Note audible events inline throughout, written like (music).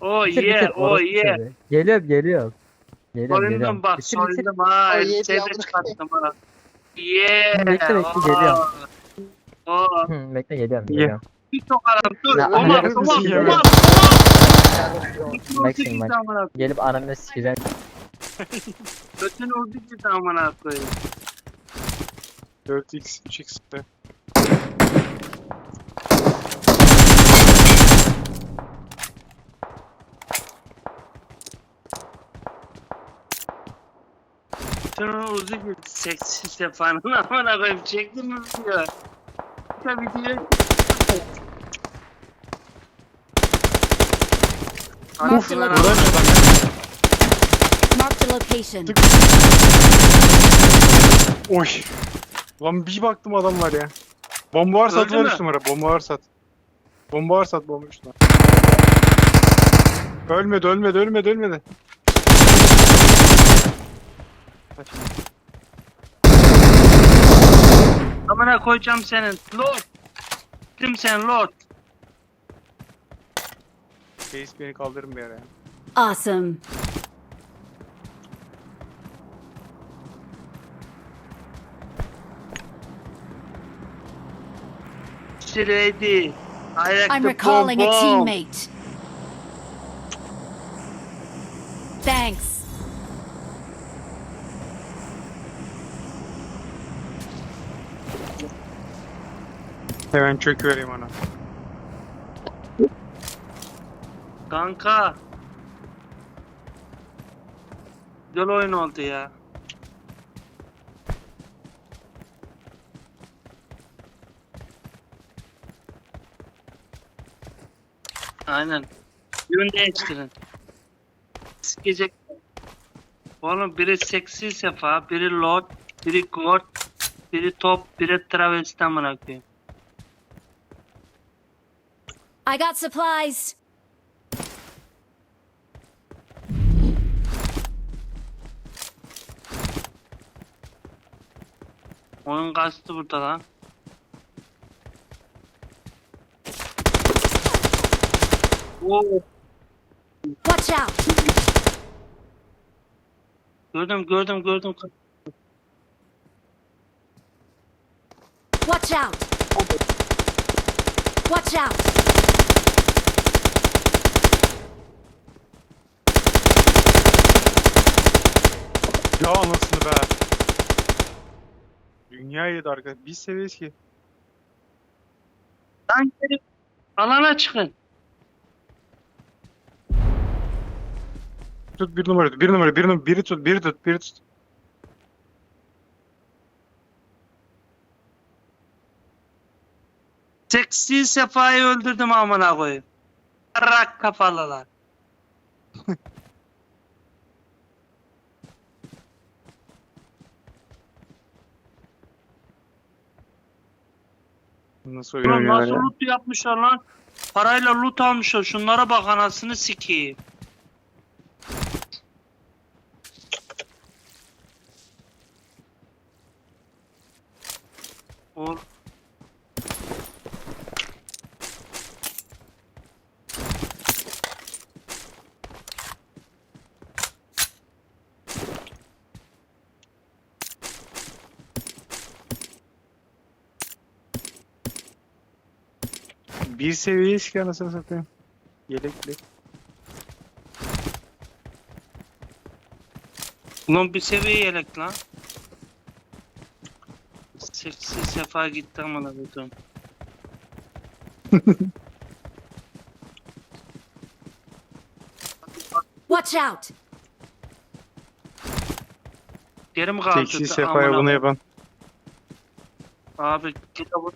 Oh Bitir yeah, bitir. oh yeah. Geliyorum geliyorum. Geliyorum Soyundum geliyorum. bak, Bitir bitir. soyundum ha. O yedi Seni de yavrum. çıkarttım ha. Yeah. Bekle, bekle, oh. geliyorum. Oh. Hı, bekle geliyorum Ye. geliyorum. Bir sokarım dur. Ya, Omar, yemin Omar, misin Omar, ya? Omar. Bak şimdi bak. Amına Gelip anamı sikeceğim. Götünü vurdu ki amına koyayım. 4x 3x de. Götünü vurdu ki seksi sefanın amına koyayım. Çektin mi video? Ya video. Vuramıyor abi. bak. Marked a location. Oy. Lan bir baktım adam var ya. Bomba var sat var mü? 3 numara. Bomba var sat. Bomba var sat bomba 3 numara. Ölmedi ölmedi ölmedi ölmedi. Amına koyacağım senin. Lord. Kim sen Lord? Reis beni kaldırın bir ara ya. Awesome. Ready. I like I'm recalling a teammate. Thanks. Hemen çöküvereyim ona. Kanka. Güzel oyun oldu ya. Aynen. Yön değiştirin. Sikecek. Oğlum biri seksi sefa, biri lord, biri god, biri top, biri travesti amına koyayım. I got supplies. Oyun kastı burada lan. Oo, Watch out. gördüm gördüm gördüm. Watch out. Watch out. Ya anasını be. Dünya yedi arkadaş. Biz seviyeyiz ki. Lan gelip alana çıkın. Tut bir numara tut. Bir numara. Bir numara. Biri tut. Biri tut. Biri tut. Seksi sefayı öldürdüm amına koyayım. Rak kafalılar. (laughs) Nasıl Ulan nasıl ya. loot yapmışlar lan? Parayla loot almışlar. Şunlara bak anasını sikeyim. Bir seviyeyiz ki anasını satayım. Yelekli. Ulan bir seviye yelek lan. Seksi sefa gitti amına koyayım. Watch out. Geri mi kaldı? Seksi sefaya bunu yapan. Abi kitabı.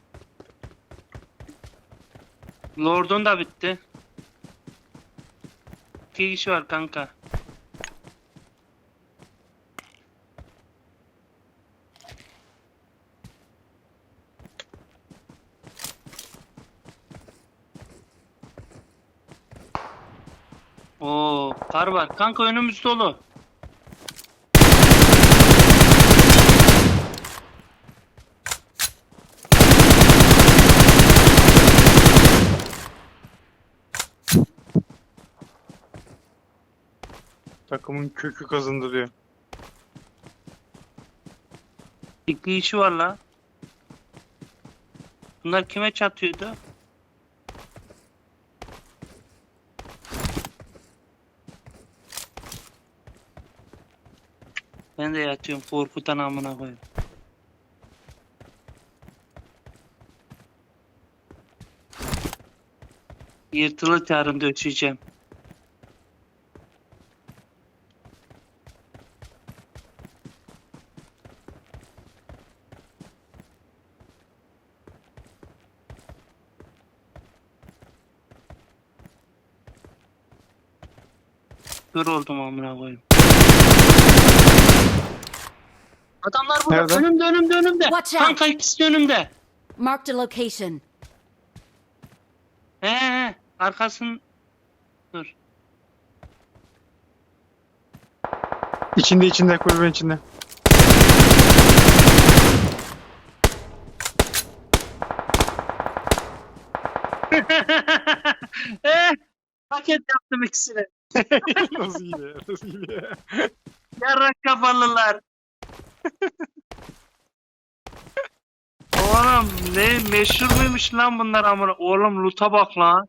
Lord'un da bitti. İki kişi var kanka. Oo, kar var. Kanka önümüz dolu. Takımın kökü kazındı diyor. İkli işi var la. Bunlar kime çatıyordu? Ben de yatıyorum korkutan amına koyayım. Yırtılı çağrım döşeceğim. Kör oldum amına koyayım. Adamlar burada Nerede? önümde önümde önümde. Watch out. Kanka ikisi de önümde. Marked a location. He he arkasın. Dur. İçinde içinde kulübenin içinde. (laughs) paket yaptım ikisini. (laughs) nasıl iyi Nasıl iyi Yarrak kafalılar. Oğlum ne meşhur muymuş lan bunlar amına? Oğlum loot'a bak lan.